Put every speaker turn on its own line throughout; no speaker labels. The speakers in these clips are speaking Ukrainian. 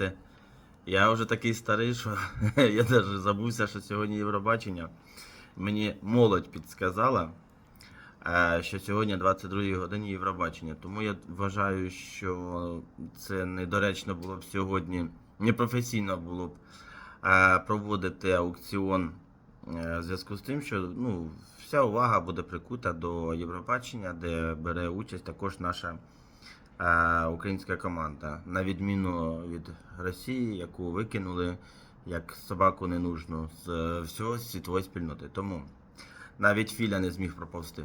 знаєте, я вже такий старий, що я навіть забувся, що сьогодні Євробачення. Мені молодь підсказала, е, що сьогодні 22 годині Євробачення. Тому я вважаю, що це недоречно було б сьогодні, непрофесійно було б е, проводити аукціон е, в зв'язку з тим, що ну, вся увага буде прикута до Євробачення, де бере участь також наша українська команда. На відміну від Росії, яку викинули як собаку ненужну з всього світової спільноти. Тому навіть Філя не зміг проповсти.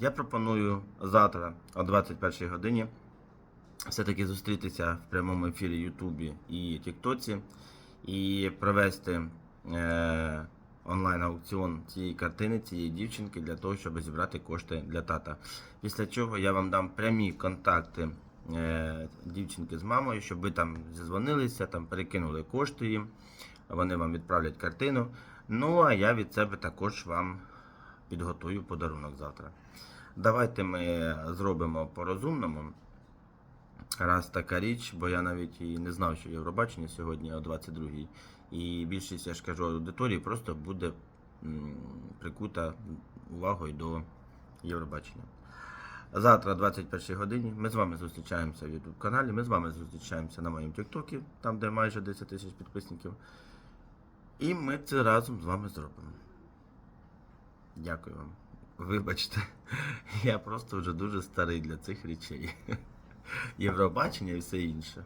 Я пропоную завтра о 21 годині все-таки зустрітися в прямому ефірі Ютубі і Тіктоці і провести е, онлайн-аукціон цієї картини, цієї дівчинки для того, щоб зібрати кошти для тата. Після чого я вам дам прямі контакти е, дівчинки з мамою, щоб ви там зізвонилися, там перекинули кошти їм, вони вам відправлять картину. Ну а я від себе також вам підготую подарунок завтра. Давайте ми зробимо по-розумному. Раз така річ, бо я навіть і не знав, що Євробачення сьогодні о 22-й. І більшість, я ж кажу, аудиторії просто буде прикута увагою до Євробачення. Завтра, о 21 годині, ми з вами зустрічаємося в YouTube каналі. Ми з вами зустрічаємося на моєму TikTok, там де майже 10 тисяч підписників. І ми це разом з вами зробимо. Дякую вам. Вибачте, я просто вже дуже старий для цих речей. Євробачення і все інше.